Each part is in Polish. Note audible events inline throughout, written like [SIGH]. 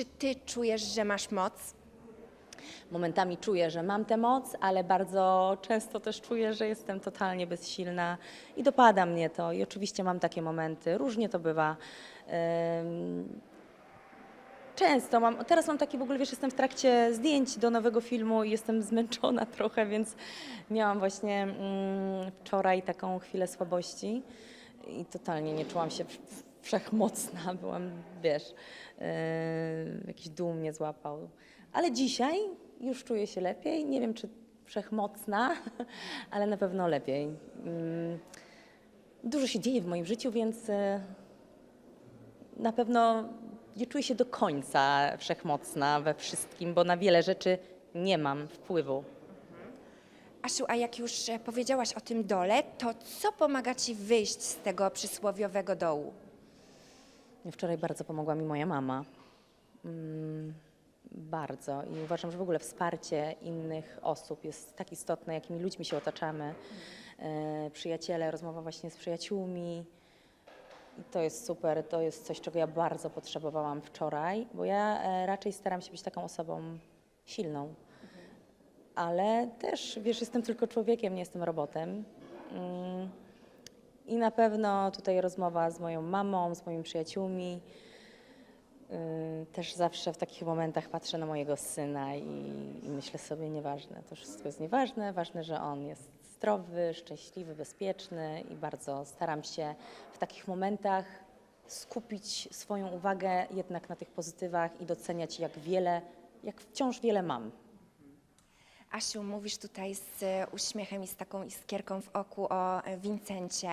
czy ty czujesz, że masz moc? Momentami czuję, że mam tę moc, ale bardzo często też czuję, że jestem totalnie bezsilna i dopada mnie to. I oczywiście mam takie momenty, różnie to bywa. Często mam, teraz mam taki w ogóle, wiesz, jestem w trakcie zdjęć do nowego filmu i jestem [LAUGHS] zmęczona trochę, więc miałam właśnie mm, wczoraj taką chwilę słabości i totalnie nie czułam się wszechmocna, [LAUGHS] byłam, wiesz, yy, jakiś dół mnie złapał. Ale dzisiaj już czuję się lepiej, nie wiem czy wszechmocna, [LAUGHS] ale na pewno lepiej. Ym, Dużo się dzieje w moim życiu, więc yy, na pewno nie czuję się do końca wszechmocna we wszystkim, bo na wiele rzeczy nie mam wpływu. Asiu, a jak już e, powiedziałaś o tym dole, to co pomaga ci wyjść z tego przysłowiowego dołu? Wczoraj bardzo pomogła mi moja mama. Mm, bardzo. I uważam, że w ogóle wsparcie innych osób jest tak istotne, jakimi ludźmi się otaczamy. E, przyjaciele, rozmowa właśnie z przyjaciółmi. I to jest super, to jest coś, czego ja bardzo potrzebowałam wczoraj, bo ja e, raczej staram się być taką osobą silną. Ale też, wiesz, jestem tylko człowiekiem, nie jestem robotem. Mm, I na pewno tutaj rozmowa z moją mamą, z moimi przyjaciółmi. Yy, Też zawsze w takich momentach patrzę na mojego syna i, i myślę sobie, nieważne, to wszystko jest nieważne, ważne, że on jest zdrowy, szczęśliwy, bezpieczny i bardzo staram się w takich momentach skupić swoją uwagę jednak na tych pozytywach i doceniać, jak wiele, jak wciąż wiele mam. Asiu, mówisz tutaj z e, uśmiechem i z taką iskierką w oku o e, Wincencie.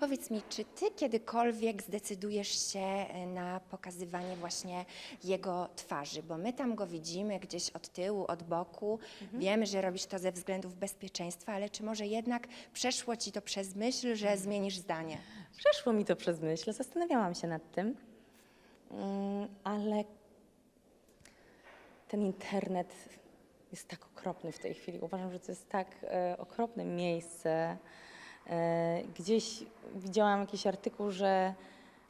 Powiedz mi, czy ty kiedykolwiek zdecydujesz się e, na pokazywanie właśnie jego twarzy? Bo my tam go widzimy gdzieś od tyłu, od boku. Wiemy, że robisz to ze względów bezpieczeństwa, ale czy może jednak przeszło ci to przez myśl, że zmienisz zdanie? Przeszło mi to przez myśl, zastanawiałam się nad tym, Mm, ale ten internet jest tak okropny w tej chwili. Uważam, że to jest tak e, okropne miejsce. E, gdzieś widziałam jakiś artykuł, że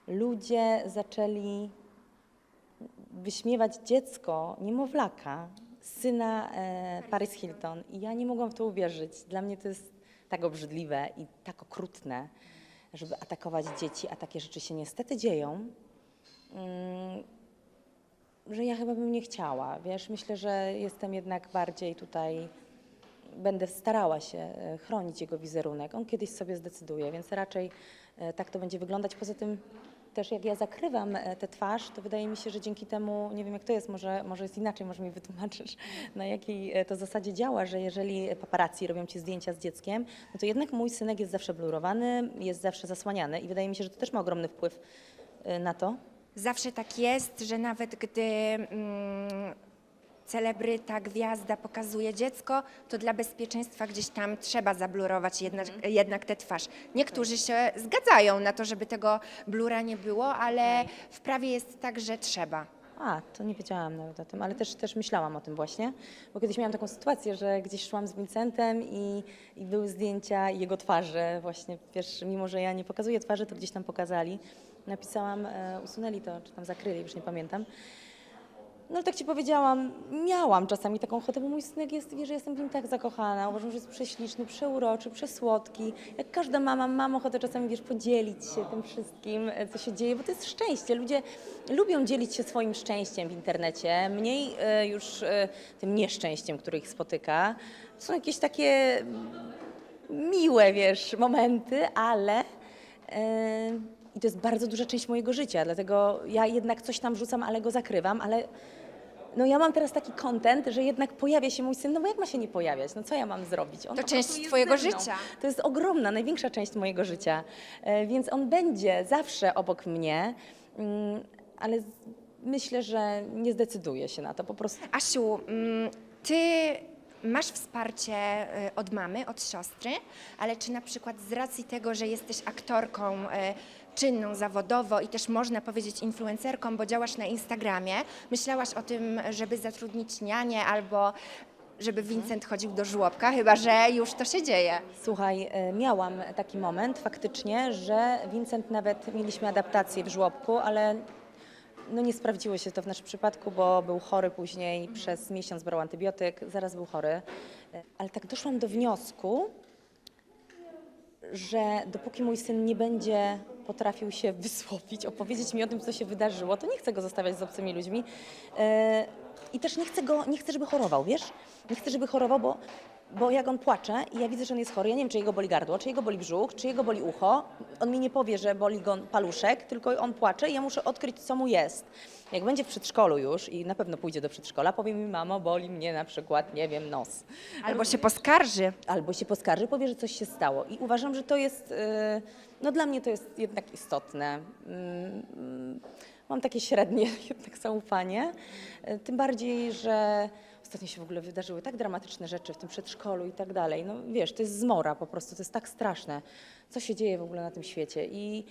ludzie zaczęli wyśmiewać dziecko, niemowlaka, syna e, Paris Hilton. I ja nie mogłam w to uwierzyć. Dla mnie to jest tak obrzydliwe i tak okrutne, żeby atakować dzieci, a takie rzeczy się niestety dzieją, mm, że ja chyba bym nie chciała. Wiesz, myślę, że jestem jednak bardziej tutaj, będę starała się e, chronić jego wizerunek. On kiedyś sobie zdecyduje, więc raczej e, tak to będzie wyglądać. Poza tym też jak ja zakrywam e, tę twarz, to wydaje mi się, że dzięki temu, nie wiem jak to jest, może, może jest inaczej, może mi wytłumaczysz, [LAUGHS] na jakiej to zasadzie działa, że jeżeli paparazzi robią ci zdjęcia z dzieckiem, no to jednak mój synek jest zawsze blurowany, jest zawsze zasłaniany i wydaje mi się, że to też ma ogromny wpływ na to. Zawsze tak jest, że nawet gdy mm, celebryta, gwiazda pokazuje dziecko, to dla bezpieczeństwa gdzieś tam trzeba zablurować jednak, jednak tę twarz. Niektórzy się zgadzają na to, żeby tego blura nie było, ale w prawie jest tak, że trzeba. A, to nie wiedziałam nawet o tym, ale też, też myślałam o tym właśnie, bo kiedyś miałam taką sytuację, że gdzieś szłam z Vincentem i, i były zdjęcia jego twarzy właśnie, wiesz, mimo że ja nie pokazuję twarzy, to gdzieś tam pokazali. Napisałam, e, usunęli to, czy tam zakryli, już nie pamiętam. No ale tak ci powiedziałam, miałam czasami taką ochotę, bo mój synek jest, wie, że jestem w nim tak zakochana. Uważam, że jest prześliczny, przeuroczy, przesłodki. Jak każda mama, mam ochotę czasami, wiesz, podzielić się tym wszystkim, e, co się dzieje, bo to jest szczęście. Ludzie lubią dzielić się swoim szczęściem w internecie, mniej e, już e, tym nieszczęściem, które ich spotyka. Są jakieś takie mm, miłe, wiesz, momenty, ale... e, I to jest bardzo duża część mojego życia, dlatego ja jednak coś tam wrzucam, ale go zakrywam, ale no ja mam teraz taki kontent, że jednak pojawia się mój syn, no bo jak ma się nie pojawiać? No co ja mam zrobić? On To po część jest twojego ze mną. życia. To jest ogromna, największa część mojego życia, E, więc on będzie zawsze obok mnie, mm, ale z- myślę, że nie zdecyduje się na to po prostu. Asiu, mm, ty masz wsparcie y, od mamy, od siostry, ale czy na przykład z racji tego, że jesteś aktorką y, czynną zawodowo i też można powiedzieć influencerką, bo działasz na Instagramie, myślałaś o tym, żeby zatrudnić nianię albo żeby Vincent chodził do żłobka, chyba że już to się dzieje. Słuchaj, e, miałam taki moment faktycznie, że Vincent nawet mieliśmy adaptację w żłobku, ale no nie sprawdziło się to w naszym przypadku, bo był chory później, przez miesiąc brał antybiotyk, zaraz był chory. Ale tak doszłam do wniosku, że dopóki mój syn nie będzie potrafił się wysłowić, opowiedzieć mi o tym, co się wydarzyło, to nie chcę go zostawiać z obcymi ludźmi. E, I też nie chcę go, nie chcę, żeby chorował, wiesz? Nie chcę, żeby chorował, bo, bo jak on płacze i ja widzę, że on jest chory, ja nie wiem, czy jego boli gardło, czy jego boli brzuch, czy jego boli ucho. On mi nie powie, że boli go paluszek, tylko on płacze i ja muszę odkryć, co mu jest. Jak będzie w przedszkolu już i na pewno pójdzie do przedszkola, powie mi, mamo, boli mnie na przykład, nie wiem, nos Albo się poskarży. albo się poskarży, powie, że coś się stało. I uważam, że to jest, y, no dla mnie to jest jednak istotne. Mm, mm, Mam takie średnie [LAUGHS] jednak zaufanie, Y, tym bardziej, że ostatnio się w ogóle wydarzyły tak dramatyczne rzeczy w tym przedszkolu i tak dalej. No wiesz, to jest zmora po prostu, to jest tak straszne, co się dzieje w ogóle na tym świecie. I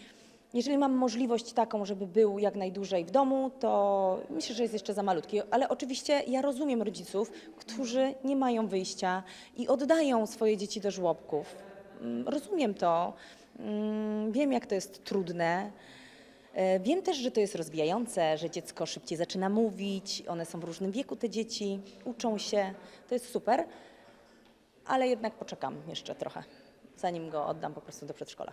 jeżeli mam możliwość taką, żeby był jak najdłużej w domu, to myślę, że jest jeszcze za malutki. Ale oczywiście ja rozumiem rodziców, którzy nie mają wyjścia i oddają swoje dzieci do żłobków. Mm, Rozumiem to. Mm, Wiem, jak to jest trudne. E, Wiem też, że to jest rozwijające, że dziecko szybciej zaczyna mówić, one są w różnym wieku, te dzieci, uczą się. To jest super, ale jednak poczekam jeszcze trochę, zanim go oddam po prostu do przedszkola.